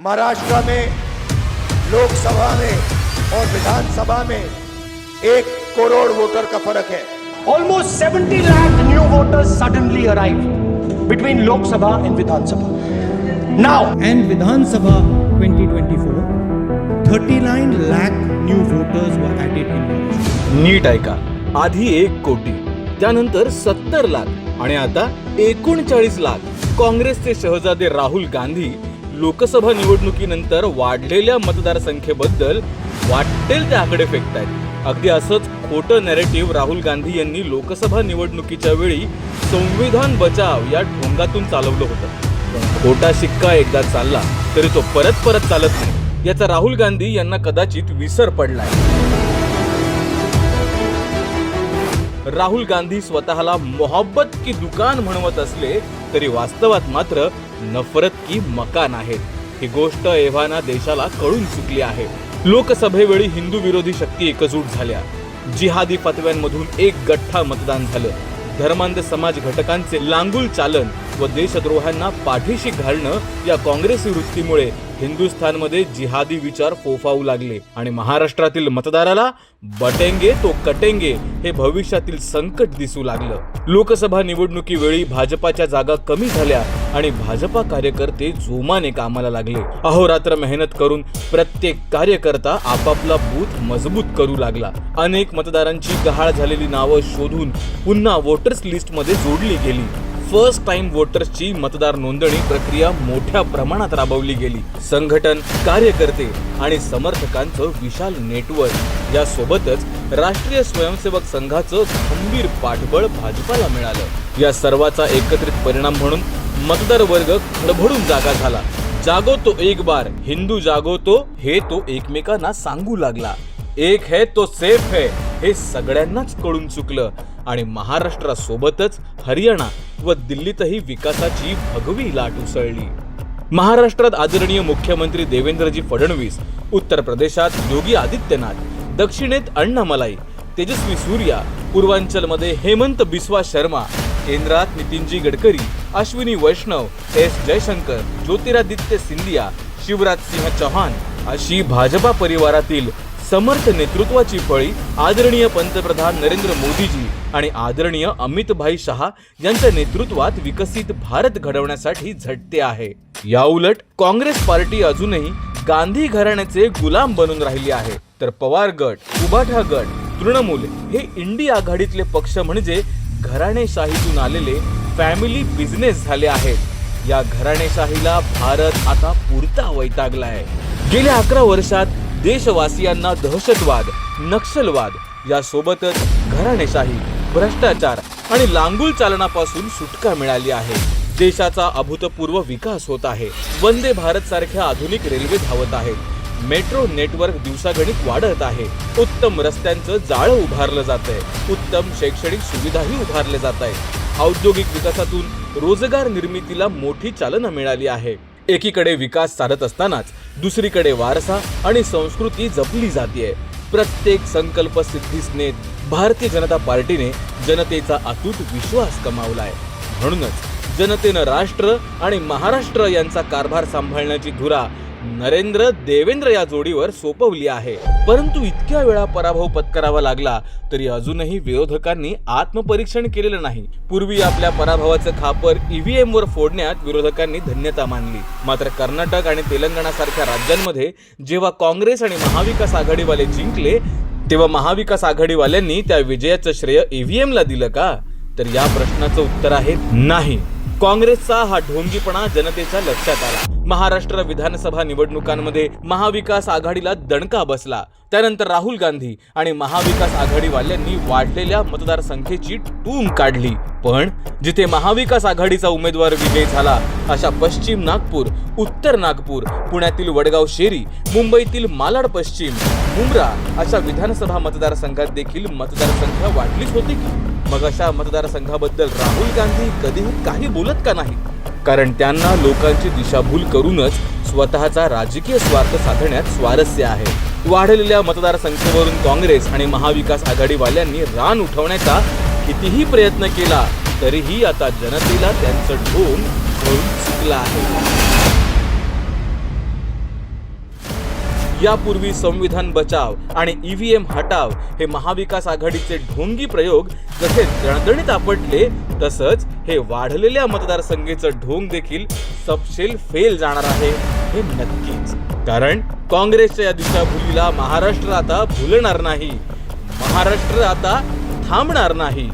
महाराष्ट्र में लोकसभा में और विधानसभा में एक करोड़ वोटर का फर्क है। Almost seventy lakh new voters suddenly arrive between Lok Sabha and Vidhan Sabha. Now and Vidhan Sabha 2024 39 lakh new voters were added in नीट ऐका. आधी एक कोटी त्यानंतर सत्तर लाख आणि आता एकोणचाळीस लाख. काँग्रेसचे सहजादे राहुल गांधी लोकसभा निवडणुकीनंतर वाढलेल्या मतदारसंख्येबद्दल वाटेल ते आकडे फेकतायत. अगदी असंच खोटं नॅरेटिव्ह राहुल गांधी यांनी लोकसभा निवडणुकीच्या वेळी संविधान बचाव या ढोंगातून चालवलं होतं. पण खोटा शिक्का एकदा चालला तरी तो परत परत चालत नाही. याचा राहुल गांधी यांना कदाचित विसर पडलाय. राहुल गांधी स्वतःला मोहब्बत की दुकान म्हणवत असले तरी वास्तवात मात्र नफरत की मकान आहेत ही गोष्ट एव्हाना देशाला कळून चुकली आहे. लोकसभेवेळी हिंदू विरोधी शक्ती एकजूट झाल्या. जिहादी फतव्यांमधून एक गठ्ठा मतदान झालं. धर्मांध समाज घटकांचे लांगुल चालन व देशद्रोहांना पाठीशी घालणं या काँग्रेसी वृत्तीमुळे हिंदुस्थानमध्ये जिहादी विचार फोफावू लागले आणि महाराष्ट्रातील मतदाराला बटेंगे तो कटेंगे हे भविष्यातील संकट दिसू लागलं. लोकसभा निवडणुकीवेळी भाजपाच्या जागा कमी झाल्या आणि भाजपा कार्यकर्ते जोमाने कामाला लागले. अहोरात्र मेहनत करून प्रत्येक कार्यकर्ता आपापला बूथ मजबूत करू लागला. अनेक मतदारांची गहाळ झालेली नावं शोधून पुन्हा वोटर्स लिस्टमध्ये जोडली गेली. फर्स्ट टाइम वोटर्सची मतदार नोंदणी प्रक्रिया मोठ्या प्रमाणात राबवली गेली. संघटन कार्यकर्ते आणि समर्थकांचं विशाल नेटवर्क यासोबतच राष्ट्रीय स्वयंसेवक संघाचं खंबीर पाठबळ भाजपाला मिळालं. या सर्वाचा एकत्रित परिणाम म्हणून मतदार वर्ग खडबडून जागा झाला. जागो तो एक बार हिंदू जागो तो हे तो एकमेकांना सांगू लागला. एक है तो सेफ है हे सगळ्यांनाच कळून चुकलं. आणि महाराष्ट्रासोबतच हरियाणा व दिल्लीतही विकासाची भगवी लाट उसळली. महाराष्ट्रात आदरणीय मुख्यमंत्री देवेंद्रजी फडणवीस उत्तर प्रदेशात योगी आदित्यनाथ दक्षिणेत अण्णामलाई तेजस्वी सूर्या पूर्वांचलमध्ये हेमंत बिस्वा शर्मा केंद्रात नितीनजी गडकरी अश्विनी वैष्णव एस जयशंकर ज्योतिरादित्य सिंधिया शिवराज सिंह चौहान अशी भाजपा परिवारातील समर्थ नेतृत्वाची फळी आदरणीय पंतप्रधान नरेंद्र मोदीजी आणि आदरणीय अमितभाई शहा यांच्या नेतृत्वात विकसित भारत घडवण्यासाठी झटते आहे. याउलट काँग्रेस पार्टी अजूनही गांधी घराण्याचे गुलाम बनून राहिली आहे. तर पवार गट उबाठा गट तृणमूल हे इंडी आघाडीतले पक्ष म्हणजे घराणेशाहीतून आलेले फॅमिली बिझनेस झाले आहेत. या घराणेशाहीला भारत आता पुरता वैतागला आहे गेल्या अकरा वर्षात देशवासियांना दहशतवाद नक्षलवाद यासोबतच घराणेशाही भ्रष्टाचार आणि लांगुल चालनापासून सुटका मिळाली आहे. देशाचा अभूतपूर्व विकास होत आहे. वंदे भारत सारख्या आधुनिक रेल्वे धावत आहेत. मेट्रो नेटवर्क दिवसागणिक वाढत आहे. उत्तम रस्त्यांचं जाळं उभारलं जात आहे उत्तम शैक्षणिक सुविधाही उभारल्या जात आहेत. औद्योगिक विकासातून रोजगार निर्मितीला मोठी चालना मिळाली आहे. एकीकडे विकास साधत असतानाच दुसरीकडे वारसा आणि संस्कृती जपली जाते. प्रत्येक संकल्प सिद्धीसनेत भारतीय जनता पार्टीने जनतेचा अतूट विश्वास कमावलाय म्हणूनच जनतेनं राष्ट्र आणि महाराष्ट्र यांचा कारभार सांभाळण्याची धुरा नरेंद्र देवेंद्र या जोडीवर सोपवली आहे. परंतु इतक्या वेळा पराभव पत्करावा लागला तरी अजूनही विरोधकांनी आत्मपरीक्षण केलेलं नाही. पूर्वी आपल्या पराभवाचं खापर ईव्हीएम वर फोडण्यात विरोधकांनी धन्यता मानली. मात्र कर्नाटक आणि तेलंगणा सारख्या राज्यांमध्ये जेव्हा काँग्रेस आणि महाविकास आघाडीवाले जिंकले तेव्हा महाविकास आघाडीवाल्यांनी त्या विजयाचं श्रेय ईव्हीएमला दिलं का? तर या प्रश्नाचं उत्तर आहे नाही. काँग्रेसचा हा ढोंगीपणा जनतेच्या लक्षात आला. महाराष्ट्र विधानसभा निवडणुकांमध्ये महाविकास आघाडीला दणका बसला. त्यानंतर राहुल गांधी आणि महाविकास आघाडीवाल्यांनी वाढलेल्या मतदारसंख्येची टूम काढली. पण जिथे महाविकास आघाडीचा उमेदवार विजय झाला अशा पश्चिम नागपूर उत्तर नागपूर पुण्यातील वडगाव शेरी मुंबईतील मालाड पश्चिम मुंब्रा अशा विधानसभा मतदारसंघात देखील मतदारसंख्या वाढलीच होती की? मग अशा मतदारसंघाबद्दल राहुल गांधी कधीही काही बोलत का नाही कारण त्यांना लोकांची दिशाभूल करूनच स्वतःचा राजकीय स्वार्थ साधण्यात स्वारस्य आहे. वाढलेल्या मतदारसंख्येवरून काँग्रेस आणि महाविकास आघाडीवाल्यांनी रान उठवण्याचा कितीही प्रयत्न केला तरीही आता जनतेला त्यांचं ढोंग कळून चुकलं आहे. यापूर्वी संविधान बचाव आणि ईव्हीएम हटाव हे महाविकास आघाडीचे ढोंगी प्रयोग जसे दणदणीत आपटले तसंच हे वाढलेल्या मतदारसंघेचं ढोंग देखील सपशेल फेल जाणार आहे हे नक्कीच. कारण काँग्रेसच्या या दिशाभूलीला महाराष्ट्र आता भुलणार नाही. महाराष्ट्र आता थांबणार नाही.